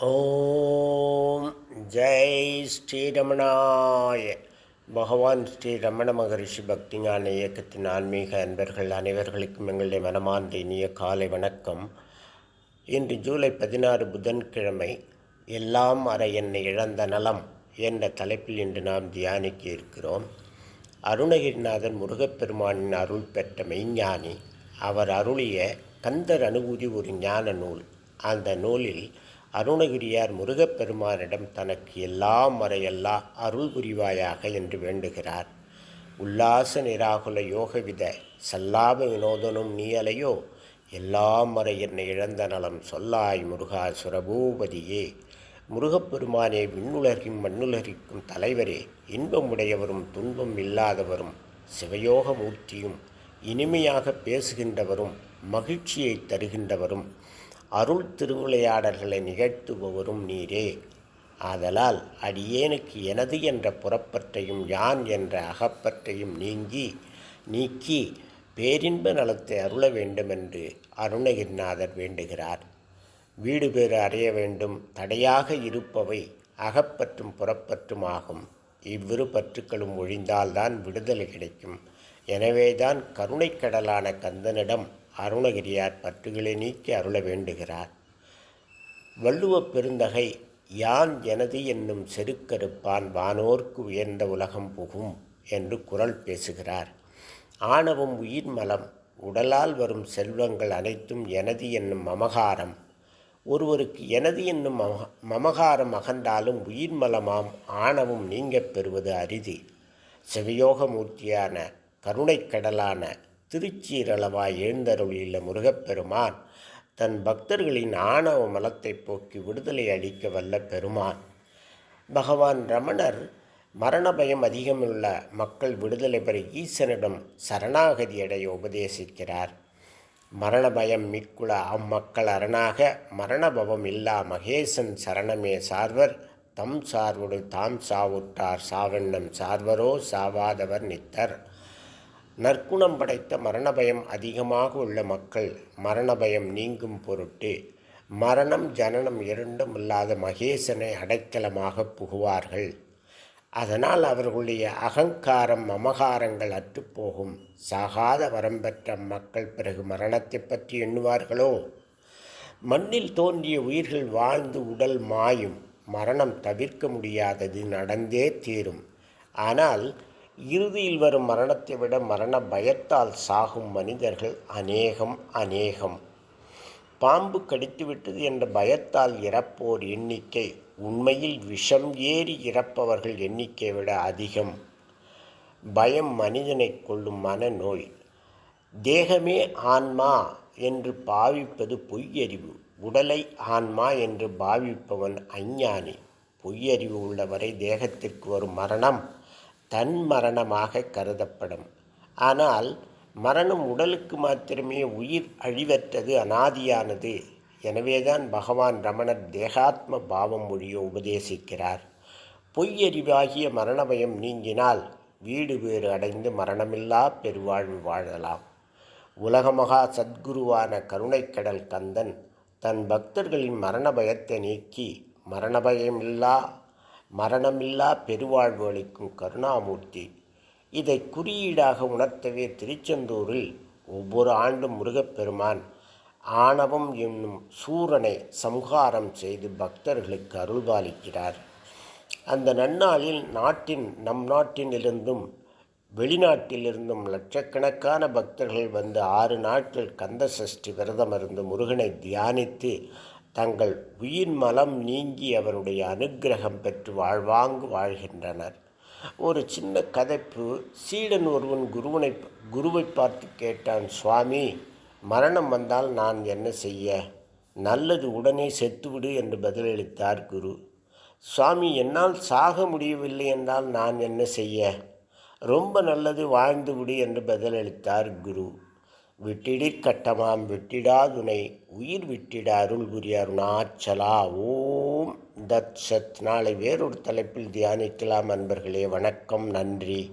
ஓம் ஜெய் ஸ்ரீரமணாய. பகவான் ஸ்ரீ ரமண மகரிஷி பக்திஞான இயக்கத்தின் ஆன்மீக அன்பர்கள் அனைவர்களுக்கும் எங்களுடைய மனமார்ந்த இனிய காலை வணக்கம். இன்று ஜூலை பதினாறு புதன்கிழமை எல்லாம் அற என்னை இழந்த நலம் என்ற தலைப்பில் இன்று நாம் தியானிக்க இருக்கிறோம். அருணகிரிநாதன் முருகப்பெருமானின் அருள் பெற்ற மெய்ஞானி. அவர் அருளிய கந்தர் அனுபூதி ஒரு ஞான நூல். அந்த நூலில் அருணகிரியார் முருகப்பெருமானிடம் தனக்கு எல்லாம் மறையல்லா அருள் புரிவாயாக என்று வேண்டுகிறார். உல்லாச நிராகுல யோகவித சல்லாப வினோதனும் நீ அலையோ? எல்லாம் மறை என்னை இழந்த நலம் சொல்லாய் முருகா சுரபூபதியே. முருகப்பெருமானே விண்ணுலகின் மண்ணுலகிக்கும் தலைவரே இன்பமுடையவரும் துன்பம் இல்லாதவரும் சிவயோக மூர்த்தியும் இனிமையாக பேசுகின்றவரும் மகிழ்ச்சியை தருகின்றவரும் அருள் திருவிளையாடல்களை நிகழ்த்துபவரும் நீரே. ஆதலால் அடியேனுக்கு எனது என்ற புறப்பற்றையும் யான் என்ற அகப்பற்றையும் நீங்கி நீக்கி பேரின்ப நலத்தை அருள வேண்டுமென்று அருணகிரிநாதர் வேண்டுகிறார். வீடு பேறு அறைய வேண்டும் தடையாக இருப்பவை அகப்பற்றும் புறப்பற்றும் ஆகும். இவ்விரு பற்றுக்களும் ஒழிந்தால்தான் விடுதலை கிடைக்கும். எனவேதான் கருணைக்கடலான கந்தனிடம் அருணகிரியார் பற்றுகளை நீக்கி அருள வேண்டுகிறார். வள்ளுவப் பெருந்தகை யான் எனது என்னும் செருக்கருப்பான் வானோர்க்கு உயர்ந்த உலகம் புகும் என்று குரல் பேசுகிறார். ஆணவம் உயிர் மலம் உடலால் வரும் செல்வங்கள் அனைத்தும் எனது என்னும் மமகாரம். ஒருவருக்கு எனது என்னும் மமகாரம் அகன்றாலும் உயிர் மலமாம் ஆணவம் நீங்கப் பெறுவது அரிதி. சிவயோகமூர்த்தியான கருணைக்கடலான திருச்சீரளவாய் எழுந்தருளியுள்ள முருகப்பெருமான் தன் பக்தர்களின் ஆணவ மலத்தை போக்கி விடுதலை அளிக்க வல்ல பெருமான். பகவான் ரமணர் மரண பயம் அதிகமுள்ள மக்கள் விடுதலை பெற ஈசனிடம் சரணாகதி அடைய உபதேசிக்கிறார். மரண பயம் மிக்குள அம்மக்கள் அரணாக மரணபவம் இல்லா மகேசன் சரணமே சார்வர். தம் சார்வோடு தாம் சாவுற்றார் சாவெண்ணம் சார்வரோ சாவாதவர் நித்தர். நற்குணம் படைத்த மரணபயம் அதிகமாக உள்ள மக்கள் மரணபயம் நீங்கும் பொருட்டு மரணம் ஜனனம் இரண்டும் இல்லாத மகேசனை அடைக்கலமாக புகுவார்கள். அதனால் அவர்களுடைய அகங்காரம் மமகாரங்கள் அற்றுப்போகும் சாகாத வரம்பெற்ற மக்கள் பிறகு மரணத்தை பற்றி எண்ணுவார்களோ? மண்ணில் தோன்றிய உயிர்கள் வாழ்ந்து உடல் மாயும். மரணம் தவிர்க்க முடியாதது நடந்தே தீரும். ஆனால் இறுதியில் வரும் மரணத்தை விட மரண பயத்தால் சாகும் மனிதர்கள் அநேகம் அநேகம். பாம்பு கடித்துவிட்டது என்ற பயத்தால் இறப்போர் எண்ணிக்கை உண்மையில் விஷம் ஏறி இறப்பவர்கள் எண்ணிக்கை விட அதிகம். பயம் மனிதனை கொள்ளும் மனநோய். தேகமே ஆன்மா என்று பாவிப்பது பொய்யறிவு. உடலை ஆன்மா என்று பாவிப்பவன் அஞ்ஞானி. பொய்யறிவு உள்ளவரை தேகத்திற்கு வரும் மரணம் தன் மரணமாக கருதப்படும். ஆனால் மரணம் உடலுக்கு மாத்திரமே உயிர் அழிவற்றது அனாதியானது. எனவேதான் பகவான் ரமணர் தேகாத்ம பாவம் மொழிய உபதேசிக்கிறார். பொய்யறிவாகிய மரணபயம் நீங்கினால் வீடு வேறு அடைந்து மரணமில்லா பெருவாழ்வு வாழலாம். உலகமகா சத்குருவான கருணைக்கடல் கந்தன் தன் பக்தர்களின் மரண பயத்தை நீக்கி மரணபயமில்லா மரணமில்லா பெருவாழ்வு அளிக்கும் கருணாமூர்த்தி. இதை குறியீடாக உணர்த்தவே திருச்செந்தூரில் ஒவ்வொரு ஆண்டும் முருகப்பெருமான் ஆணவம் என்னும் சூரனை சம்ஹாரம் செய்து பக்தர்களுக்கு அருள்பாலிக்கிறார். அந்த நன்னாளில் நாட்டின் நம் நாட்டினிலிருந்தும் வெளிநாட்டிலிருந்தும் லட்சக்கணக்கான பக்தர்கள் வந்து ஆறு நாட்கள் கந்த சஷ்டி விரதம் இருந்து முருகனை தியானித்து தங்கள் உயிர் மலம் நீங்கி அவருடைய அனுக்கிரகம் பெற்று வாழ்வாங்கு வாழ்கின்றனர். ஒரு சின்ன கதைப்பு. சீடன் ஒருவன் குருவனை குருவை பார்த்து கேட்டான் சுவாமி மரணம் வந்தால் நான் என்ன செய்ய? நல்லது உடனே செத்துவிடு என்று பதிலளித்தார் குரு. சுவாமி என்னால் சாக முடியவில்லை என்றால் நான் என்ன செய்ய? ரொம்ப நல்லது வாழ்ந்து விடு என்று பதிலளித்தார் குரு. விட்டிடிற் கட்டமாம் விட்டிடாதுனை உயிர் விட்டிட அருள் புரிய அருணாச்சலா ஓம் தத் சத் நாளை வேறொரு தலைப்பில் தியானிக்கலாம் அன்பர்களே. வணக்கம். நன்றி.